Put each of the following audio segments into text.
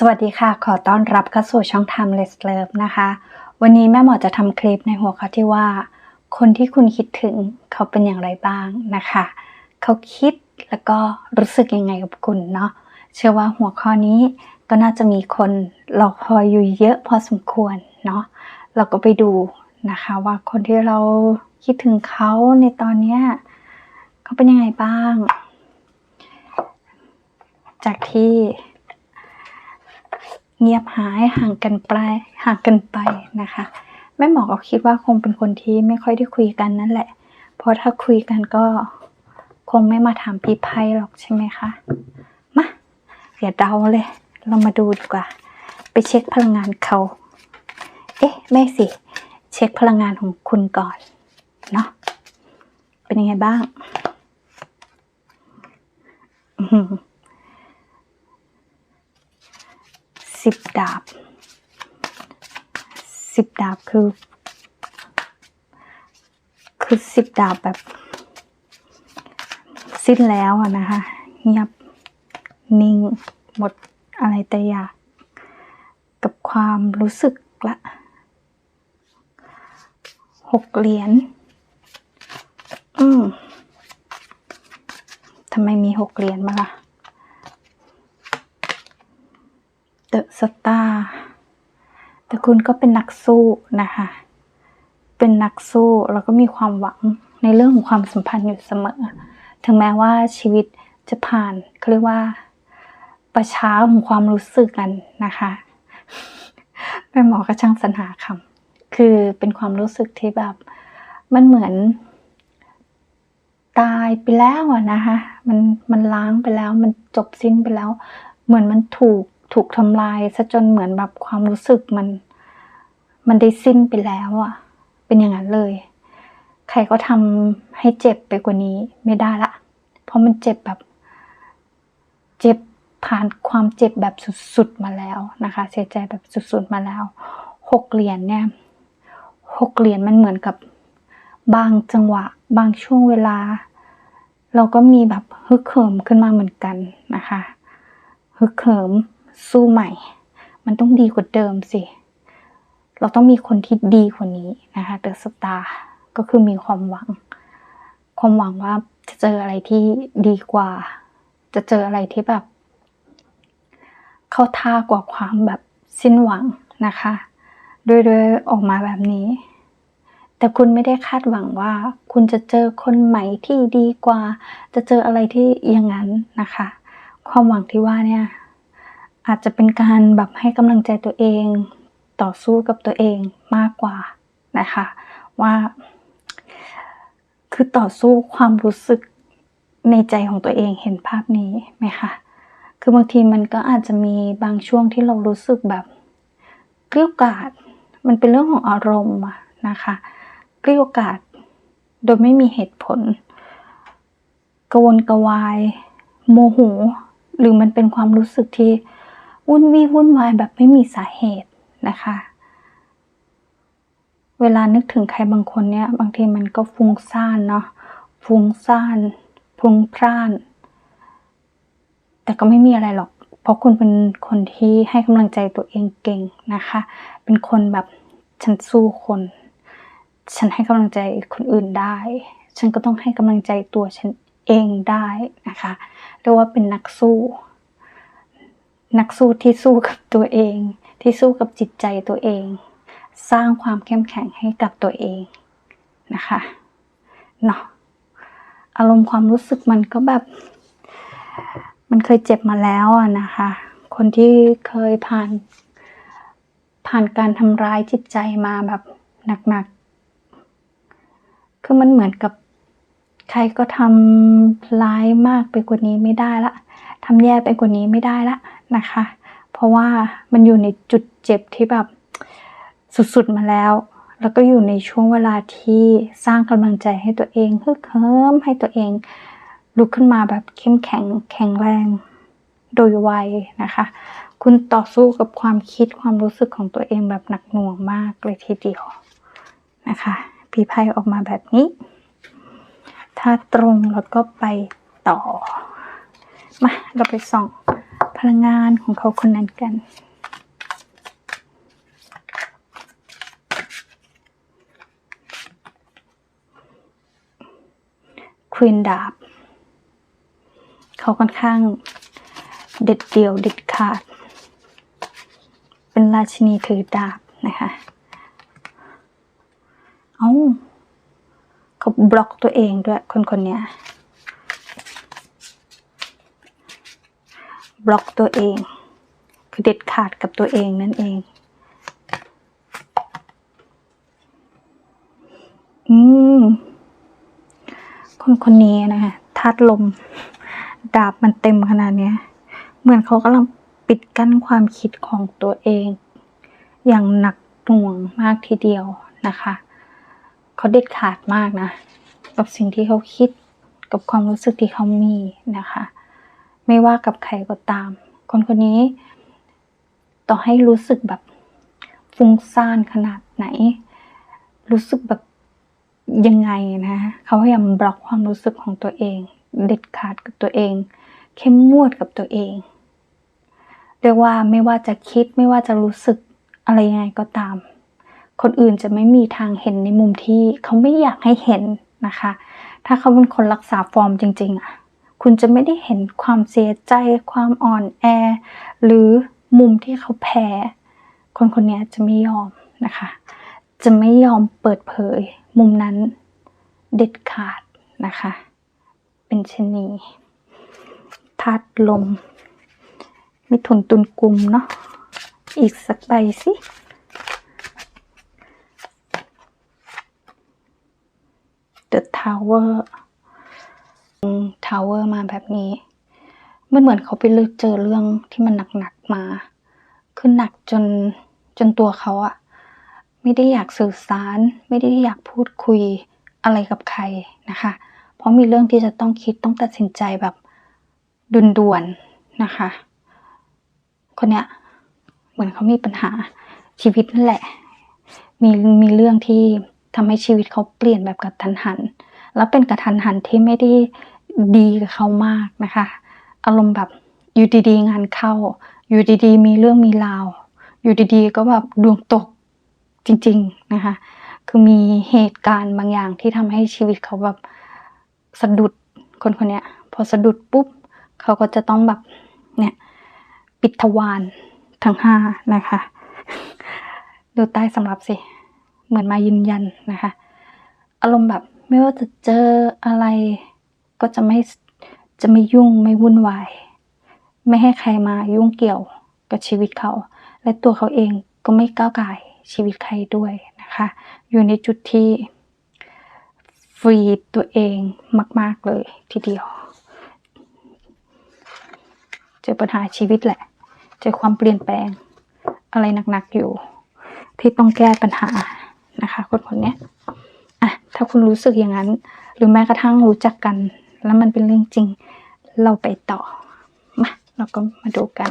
สวัสดีค่ะ ขอต้อนรับเข้าสู่ช่อง Timeless Love นะคะ วันนี้แม่หมอจะทำคลิปในหัวข้อที่ว่า คนที่คุณคิดถึงเขาเป็นอย่างไรบ้างนะคะ เขาคิดแล้วก็รู้สึกยังไงกับคุณเนาะ เชื่อว่าหัวข้อนี้ก็น่าจะมีคนรอคอยอยู่เยอะพอสมควรเนาะ เราก็ไปดูนะคะว่าคนที่เราคิดถึงเขาในตอนเนี้ยเขาเป็นยังไงบ้าง จากที่ เงียบหายห่างกันไปห่างกันไปนะคะ แม่หมอก็คิดว่าคงเป็นคนที่ไม่ค่อยได้คุยกันนั่นแหละ เพราะถ้าคุยกันก็คงไม่มาถามพี่ไพ่หรอกใช่ไหมคะ มาอย่าเดาเลย เรามาดูดีกว่า ไปเช็คพลังงานเขา เอ๊ะ ไม่สิ เช็คพลังงานของคุณก่อนเนาะเป็นยังไงบ้าง อื้อหือ สิบดาบสิบดาบคือ คือสิบดาบแบบ สิ้นแล้วอะนะคะเงียบนิ่งหมดอะไรแต่อยากกับความรู้สึกละหกเหรียญอืมทำไมมีหกเหรียญมาล่ะ เด อะสตาร์แต่คุณก็เป็นนักสู้นะคะ เป็นนักสู้แล้วก็มีความหวังในเรื่องของความสัมพันธ์อยู่เสมอ ถึงแม้ว่าชีวิตจะผ่านเขาเรียกว่า ประช้าของความรู้สึกกันนะคะแม่หมอก็ช่างสรรหาคำคือเป็นความรู้สึกที่แบบมันเหมือน ตายไปแล้วอะนะคะ มันมันล้างไปแล้ว มันจบสิ้นไปแล้ว เหมือนมันถูก ถูกทำลายซะจนเหมือนแบบความรู้สึกมัน มันได้สิ้นไปแล้วอะเป็นอย่างนั้นเลย ใครก็ทำให้เจ็บไปกว่านี้ไม่ได้ละ เพราะมันเจ็บแบบ เจ็บผ่านความเจ็บแบบสุดๆมาแล้วนะคะ เสียใจแบบสุดๆมาแล้วหกเหรียญเนี่ยหกเหรียญมันเหมือนกับบางจังหวะ บางช่วงเวลา เราก็มีแบบฮึกเหิมขึ้นมาเหมือนกันนะคะฮึกเหิม สู้ใหม่ มันต้องดีกว่าเดิมสิ เราต้องมีคนที่ดีกว่านี้นะคะเดอะสตาร์ก็คือมีความหวัง ความหวังว่าจะเจออะไรที่ดีกว่า จะเจออะไรที่แบบ เข้าท่ากว่าความแบบสิ้นหวังนะคะโดยโดยออกมาแบบนี้ แต่คุณไม่ได้คาดหวังว่า คุณจะเจอคนใหม่ที่ดีกว่า จะเจออะไรที่อย่างนั้นนะคะ ความหวังที่ว่าเนี่ย อาจจะเป็นการแบบให้กำลังใจตัวเอง ต่อสู้กับตัวเองมากกว่านะคะ ว่า คือต่อสู้ความรู้สึกในใจของตัวเองเห็นภาพนี้ไหมคะคือบางทีมันก็อาจจะมีบางช่วงที่เรารู้สึกแบบเกลี้ยกล่อมมันเป็นเรื่องของอารมณ์นะคะเกลี้ยกล่อมโดยไม่มีเหตุผลกวนกวาย โมโห หรือมันเป็นความรู้สึกที่ วุ่นวี่วุ่นวายแบบไม่มีสาเหตุนะคะ เวลานึกถึงใครบางคนเนี่ยบางทีมันก็ฟุ้งซ่านเนาะฟุ้งซ่านพลุงพล่าน แต่ก็ไม่มีอะไรหรอก เพราะคุณเป็นคนที่ให้กำลังใจตัวเองเก่งนะคะ เป็นคนแบบฉันสู้คน ฉันให้กำลังใจคนอื่นได้ ฉันก็ต้องให้กำลังใจตัวฉันเองได้นะคะเรียกว่าเป็นนักสู้ นักสู้ที่สู้กับตัวเอง ที่สู้กับจิตใจตัวเอง สร้างความเข้มแข็งให้กับตัวเองนะคะเนาะอารมณ์ความรู้สึกมันก็แบบ มันเคยเจ็บมาแล้วอะนะคะ คนที่เคยผ่าน ผ่านการทำร้ายจิตใจมาแบบหนักๆคือมันเหมือนกับใครก็ทำร้ายมากไปกว่านี้ไม่ได้ละทำแย่ไปกว่านี้ไม่ได้ละ นะคะ เพราะว่ามันอยู่ในจุดเจ็บที่แบบสุดๆมาแล้ว แล้วก็อยู่ในช่วงเวลาที่สร้างกำลังใจให้ตัวเองฮึกเหิมให้ตัวเองลุกขึ้นมาแบบเข้มแข็งแข็งแรงโดยไวนะคะ คุณต่อสู้กับความคิดความรู้สึกของตัวเองแบบหนักหน่วงมากเลยทีเดียวนะคะพีไพ่ออกมาแบบนี้ ถ้าตรงแล้วก็ไปต่อ มา เราไปส่อง พลังงานของเขาคนนั้นกัน ควีนดาบ เขาค่อนข้างเด็ดเดี่ยวเด็ดขาด เป็นราชินีถือดาบนะคะเอา้าเขาบล็อกตัวเองด้วยคนคนเนี้ บล็อกตัวเอง คือเด็ดขาดกับตัวเองนั่นเอง อืม คนคนนี้นะคะธาตุลม ดาบมันเต็มขนาดเนี้ยเหมือนเขากำลังปิดกั้นความคิดของตัวเอง อย่างหนักหน่วงมากทีเดียวนะคะเขาเด็ดขาดมากนะ กับสิ่งที่เขาคิดกับความรู้สึกที่เขามีนะคะ ไม่ว่ากับใครก็ตาม คนคนนี้ ต่อให้รู้สึกแบบฟุ้งซ่านขนาดไหน รู้สึกแบบยังไงนะเขาพยายามบล็อกความรู้สึกของตัวเอง เด็ดขาดกับตัวเอง เข้มงวดกับตัวเอง เรียกว่าไม่ว่าจะคิดไม่ว่าจะรู้สึกอะไรยังไงก็ตาม คนอื่นจะไม่มีทางเห็นในมุมที่เขาไม่อยากให้เห็นนะคะ ถ้าเขาเป็นคนรักษาฟอร์มจริง ๆอะ คุณจะไม่ได้เห็นความเสียใจ ความอ่อนแอ หรือมุมที่เขาแพ้ คนคนนี้จะไม่ยอมนะคะ จะไม่ยอมเปิดเผย มุมนั้นเด็ดขาดนะคะ เป็นชนีธาตุลม มิถุนตุลกุมเนาะ อีกสักใบสิ The Tower ทาวเวอร์ เท่าเออมาแบบนี้ มันเหมือนเขาไปเลือกเจอเรื่องที่มันหนักๆมา คือหนักจนจนตัวเขาอะไม่ได้อยากสื่อสาร ไม่ได้อยากพูดคุยอะไรกับใครนะคะ เพราะมีเรื่องที่จะต้องคิดต้องตัดสินใจแบบด่วนๆนะคะ คนเนี้ยเหมือนเขามีปัญหาชีวิตนั่นแหละ มีมีเรื่องที่ทำให้ชีวิตเขาเปลี่ยนแบบกระทันหัน แล้วเป็นกระทันหันที่ไม่ได้ ดีกับเขามากนะคะ อารมณ์แบบอยู่ดีๆงานเข้า อยู่ดีๆ มีเรื่องมีราว อยู่ดีๆ ก็แบบดวงตกจริง ๆ นะคะ คือมีเหตุการณ์บางอย่างที่ทำให้ชีวิตเขาแบบสะดุดคนคนเนี้ยพอสะดุดปุ๊บ เขาก็จะต้องแบบเนี่ยปิดทวารทั้งห้านะคะ ดูใต้สำรับสิ เหมือนมายืนยันนะคะ อารมณ์แบบไม่ว่าจะเจออะไร ก็จะไม่จะไม่ยุ่งไม่วุ่นวาย ไม่ให้ใครมายุ่งเกี่ยวกับชีวิตเขา และตัวเขาเองก็ไม่ก้าวไก่ชีวิตใครด้วยนะคะ อยู่ในจุดที่ฟรีตัวเองมาก ๆ เลยทีเดียว เจอปัญหาชีวิตแหละ เจอความเปลี่ยนแปลงอะไรหนัก ๆ อยู่ ที่ต้องแก้ปัญหานะคะ คนคนนี้อะถ้าคุณรู้สึกอย่างนั้น หรือแม้กระทั่งรู้จักกัน แล้วมันเป็นเรื่องจริง เราไปต่อ มา เราก็มาดูกัน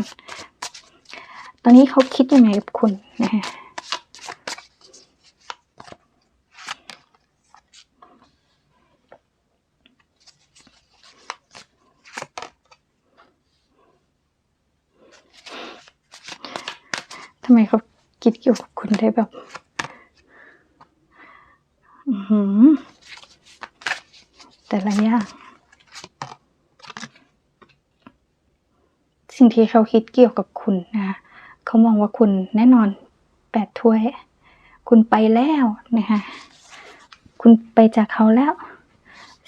ตอนนี้เขาคิดยังไงกับคุณนะฮะทำไมเขาคิดเกี่ยวกับคุณได้แบบ อือหือ แต่ละอย่าง สิ่งที่เขาคิดเกี่ยวกับคุณนะคะเขามองว่าคุณแน่นอนแปดถ้วย คุณไปแล้วนะคะคุณไปจากเขาแล้ว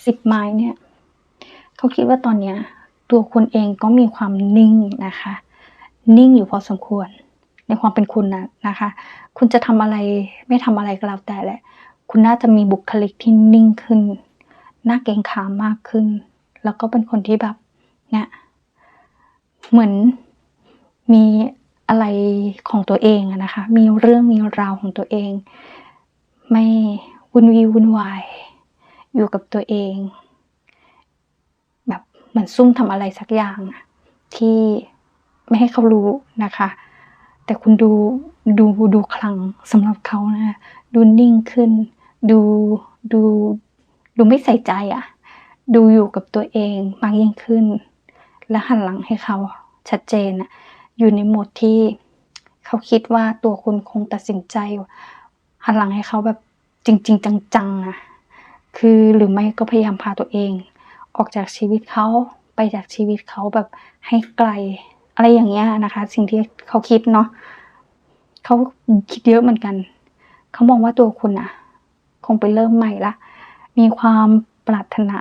สิบไม้เนี่ยเขาคิดว่าตอนเนี้ยตัวคุณเองก็มีความนิ่งนะคะ นิ่งอยู่พอสมควร ในความเป็นคุณนะนะคะ คุณจะทำอะไรไม่ทำอะไรก็แล้วแต่แหละ คุณน่าจะมีบุคลิกที่นิ่งขึ้นน่าเกรงขามมากขึ้น แล้วก็เป็นคนที่แบบเนี่ย เหมือนมีอะไรของตัวเองนะคะ มีเรื่องมีราวของตัวเอง ไม่วุ่นวีวุ่นวาย อยู่กับตัวเอง แบบเหมือนซุ่มทำอะไรสักอย่างที่ไม่ให้เขารู้นะคะ แต่คุณดูดูดูคลังสำหรับเขานะ ดูนิ่งขึ้น ดูดูดูไม่ใส่ใจอะ ดูอยู่กับตัวเองมากยิ่งขึ้น และหันหลังให้เขาชัดเจนอะอยู่ในโหมดที่เขาคิดว่าตัวคุณคงตัดสินใจหันหลังให้เขาแบบจริง ๆ จังๆอะคือหรือไม่ก็พยายามพาตัวเอง ออกจากชีวิตเขาไปจากชีวิตเขาแบบให้ไกล อะไรอย่างเงี้ยนะคะ สิ่งที่เขาคิดเนาะเขาคิดเยอะเหมือนกัน เขามองว่าตัวคุณอะคงไปเริ่มใหม่ละ มีความปรารถนา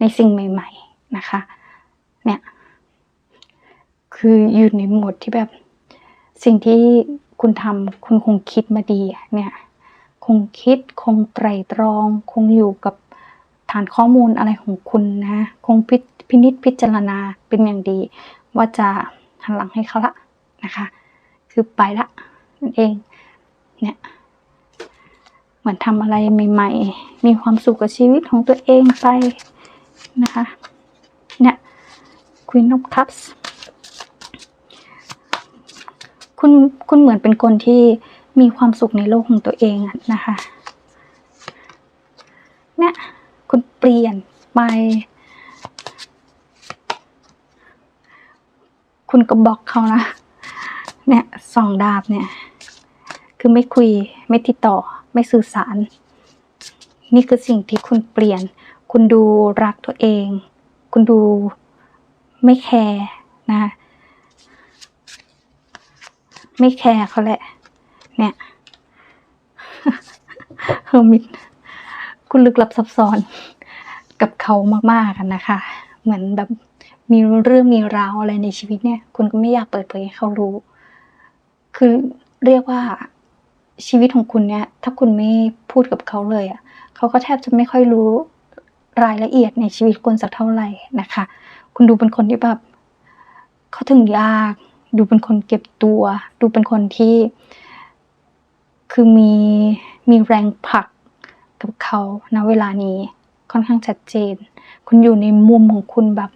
ในสิ่งใหม่ ๆ นะคะ เนี่ย คืออยู่ในโหมดที่แบบ สิ่งที่คุณทำคุณคงคิดมาดีเนี่ยคงคิดคงไตรตรอง คงอยู่กับฐานข้อมูลอะไรของคุณนะ คงพิพินิจพิจารณาเป็นอย่างดี ว่าจะหันหลังให้เขาละนะคะ คือไปละนั่นเองเนี่ยเหมือนทำอะไรใหม่ ๆ มีความสุขกับชีวิตของตัวเองไปนะคะเนี่ย Queen of Cups คุณคุณเหมือนเป็นคนที่มีความสุขในโลกของตัวเองนะคะเนี่ยคุณเปลี่ยนไป คุณก็บล็อกเขานะ เนี่ยสองดาบเนี่ย คือไม่คุยไม่ติดต่อไม่สื่อสาร นี่คือสิ่งที่คุณเปลี่ยน คุณดูรักตัวเอง คุณดูไม่แคร์นะ ไม่แคร์เขาแหละ เนี่ยเฮอร์มิตคุณลึกลับซับซ้อนกับเขามากๆกันนะคะ เหมือนแบบมีเรื่องมีราวอะไรในชีวิตเนี่ย คุณก็ไม่อยากเปิดเผยให้เขารู้ คือเรียกว่าชีวิตของคุณเนี่ย ถ้าคุณไม่พูดกับเขาเลยอะเขาก็แทบจะไม่ค่อยรู้รายละเอียดในชีวิตคุณสักเท่าไหร่นะคะ คุณดูเป็นคนที่แบบเขาถึงยาก ดูเป็นคนเก็บตัว ดูเป็นคนที่ คือมีมีแรงผลักกับเขาณเวลานี้ค่อนข้างชัดเจน คุณอยู่ในมุมของคุณแบบ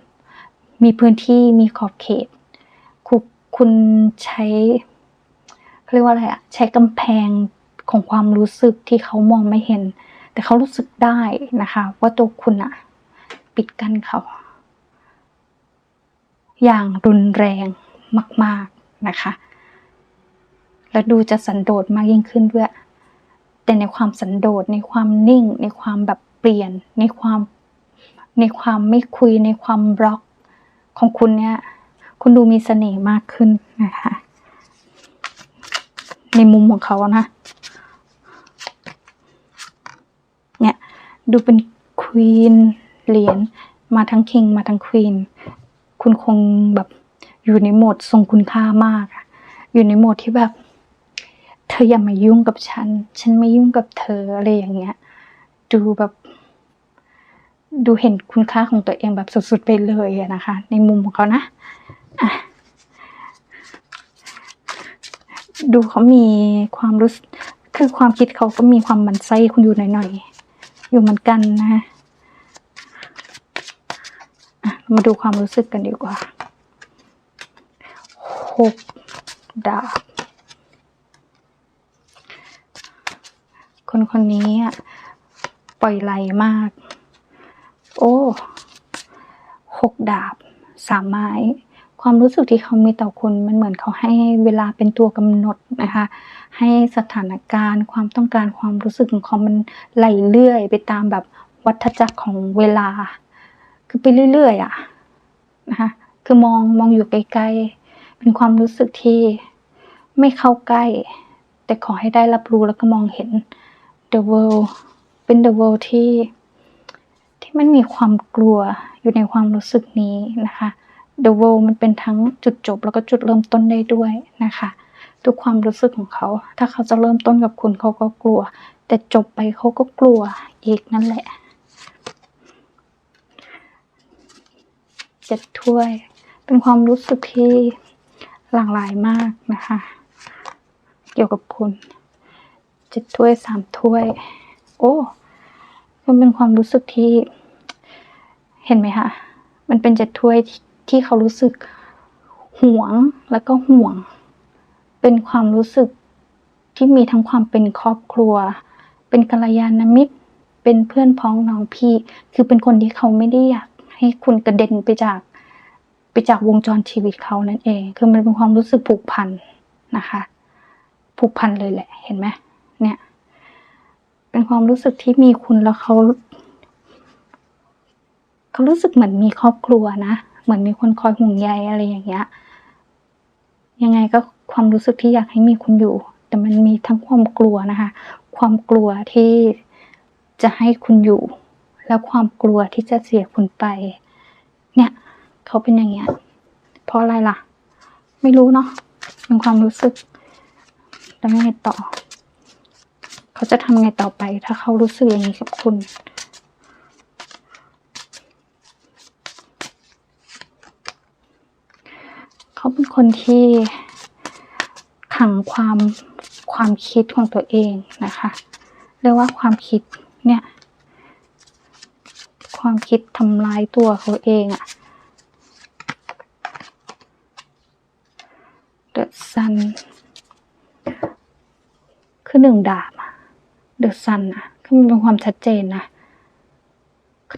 มีพื้นที่มีขอบเขต คุณคุณใช้เขาเรียกว่าอะไรอะใช้กำแพงของความรู้สึกที่เขามองไม่เห็น แต่เขารู้สึกได้นะคะ ว่าตัวคุณอะปิดกั้นเขา อย่างรุนแรง มาก ๆนะคะ และดูจะสันโดษมากยิ่งขึ้นด้วย แต่ในความสันโดษในความนิ่ง ในความแบบเปลี่ยน ในความในความไม่คุยในความบล็อกของคุณเนี่ยคุณดูมีเสน่ห์มากขึ้นนะคะ ในมุมของเขานะเนี่ยดูเป็นควีนเหรียญมาทั้งคิงมาทั้งควีนคุณคงแบบ อยู่ในโหมดทรงคุณค่ามากอยู่ในโหมดที่แบบ เธออย่ามายุ่งกับฉัน ฉันไม่ยุ่งกับเธออะไรอย่างเงี้ย ดูแบบ ดูเห็นคุณค่าของตัวเองแบบสุดๆไปเลยนะคะ ในมุมของเขานะอะดูเขามีความรู้สึกคือความคิดเขาก็มีความมันไส้คุณอยู่หน่อยๆ อยู่เหมือนกันนะะมาดูความรู้สึกกันดีกว่า หกดาบ คนคนนี้อะปล่อยไหลมาก โอ้หกดาบสามไม้ ความรู้สึกที่เขามีต่อคุณมันเหมือนเขาให้เวลาเป็นตัวกำหนดนะคะ ให้สถานการณ์ความต้องการความรู้สึกของเขามันไหลเรื่อย ไปตามแบบวัฏจักรของเวลา คือไปเรื่อยๆอะนะคะคือมองมองอยู่ไกลๆ เป็นความรู้สึกที่ไม่เข้าใกล้ แต่ขอให้ได้รับรู้แล้วก็มองเห็น the world เป็น the world ที่ที่มันมีความกลัวอยู่ในความรู้สึกนี้นะคะ the world มันเป็นทั้งจุดจบแล้วก็จุดเริ่มต้นได้ด้วยนะคะทุกความรู้สึกของเขา ถ้าเขาจะเริ่มต้นกับคุณเขาก็กลัว แต่จบไปเขาก็กลัวอีกนั่นแหละเจ็ดถ้วย เป็นความรู้สึกที่ หลากหลายมากนะคะ เกี่ยวกับคุณเจ็ดถ้วยสามถ้วย โอ้ มันเป็นความรู้สึกที่ เห็นไหมคะ มันเป็นเจ็ดถ้วยที่ที่เขารู้สึกหวงแล้วก็ห่วง เป็นความรู้สึกที่มีทั้งความเป็นครอบครัว เป็นกัลยาณมิตร เป็นเพื่อนพ้องน้องพี่ คือเป็นคนที่เขาไม่ได้อยากให้คุณกระเด็นไปจาก ไปจากวงจรชีวิตเขานั่นเอง คือมันเป็นความรู้สึกผูกพันนะคะ ผูกพันเลยแหละ เห็นไหมเนี่ย เป็นความรู้สึกที่มีคุณแล้วเขาเขารู้สึกเหมือนมีครอบครัวนะ เหมือนมีคนคอยห่วงใยอะไรอย่างเงี้ย ยังไงก็ความรู้สึกที่อยากให้มีคุณอยู่ แต่มันมีทั้งความกลัวนะคะ ความกลัวที่จะให้คุณอยู่ แล้วความกลัวที่จะเสียคุณไป เนี่ย เขาเป็นอย่างเงี้ย เพราะอะไรล่ะ ไม่รู้เนาะเป็นความรู้สึกแล้วไงต่อ เขาจะทำไงต่อไป ถ้าเขารู้สึกอย่างนี้กับคุณเขาเป็นคนที่ขังความความคิดของตัวเองนะคะเรียกว่าความคิดเนี่ย ความคิดทำลายตัวเขาเองอะ The Sun คือ หนึ่งดาบอะ The Sun อะคือมันเป็นความชัดเจนนะ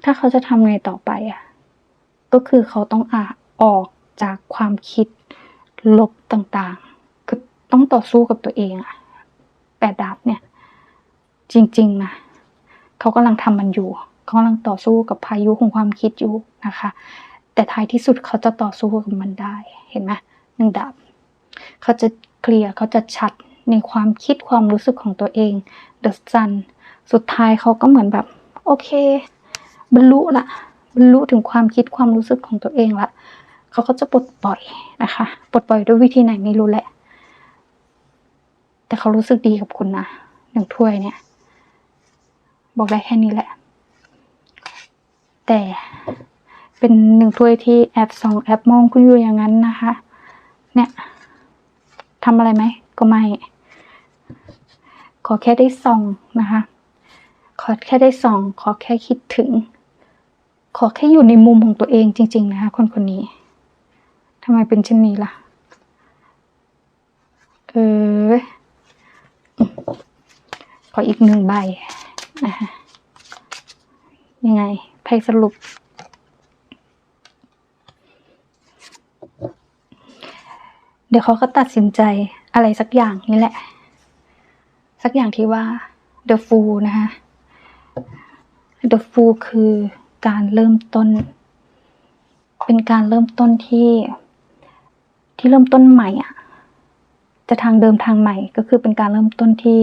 ถ้าเขาจะทำไงต่อไปอะก็คือเขาต้องอาออกจากความคิดลบต่างๆ คือต้องต่อสู้กับตัวเองอะแปดดาบเนี่ย จริง ๆนะเขากำลังทำมันอยู่เขากำลังต่อสู้กับพายุของความคิดอยู่นะคะ แต่ท้ายที่สุดเขาจะต่อสู้กับมันได้ เห็นไหมหนึ่งดาบเขาจะเคลียร์เขาจะชัด ในความคิดความรู้สึกของตัวเอง The Sun สุดท้ายเขาก็เหมือนแบบ โอเค บรรลุละบรรลุถึงความคิดความรู้สึกของตัวเองละเขาก็จะปลดปล่อยนะคะปลดปล่อยด้วยวิธีไหนไม่รู้แหละ แต่เขารู้สึกดีกับคุณนะหนึ่งถ้วยเนี่ย บอกได้แค่นี้แหละ แต่เป็นหนึ่งถ้วยที่แอบส่องแอบมองคุณอยู่อย่างนั้นนะคะ เนี่ยทำอะไรไหมก็ไม่ ขอแค่ได้ส่องนะคะ ขอแค่ได้ส่อง ขอแค่คิดถึง ขอแค่อยู่ในมุมของตัวเองจริง ๆ นะคะ คนคนนี้ทำไมเป็นเช่นนี้ล่ะ เออ ขออีกหนึ่งใบนะคะยังไงไพ่สรุป เดี๋ยวเขาก็ตัดสินใจอะไรสักอย่างนี่แหละ สักอย่างที่ว่า The Fool นะคะ The Fool คือการเริ่มต้น เป็นการเริ่มต้นที่ที่เริ่มต้นใหม่อะ จะทางเดิมทางใหม่ก็คือเป็นการเริ่มต้นที่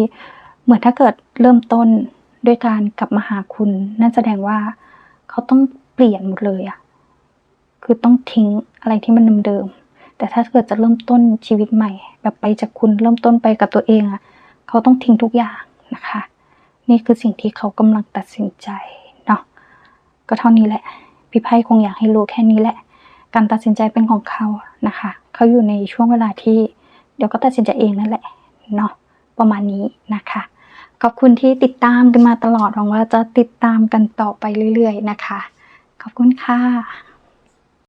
เหมือนถ้าเกิดเริ่มต้นด้วยการกลับมาหาคุณ นั่นแสดงว่าเขาต้องเปลี่ยนหมดเลยอะคือต้องทิ้งอะไรที่มันเดิมๆแต่ถ้าเกิดจะเริ่มต้นชีวิตใหม่ แบบไปจากคุณเริ่มต้นไปกับตัวเองอะ เขาต้องทิ้งทุกอย่างนะคะ นี่คือสิ่งที่เขากำลังตัดสินใจเนาะก็เท่านี้แหละ พี่ไพ่คงอยากให้รู้แค่นี้แหละ การตัดสินใจเป็นของเขานะคะ เขาอยู่ในช่วงเวลาที่ เดี๋ยวก็ตัดสินใจเองนั่นแหละเนาะประมาณนี้นะคะขอบคุณที่ติดตามกันมาตลอดหวังว่าจะติดตามกันต่อไปเรื่อย ๆ นะคะ ขอบคุณค่ะ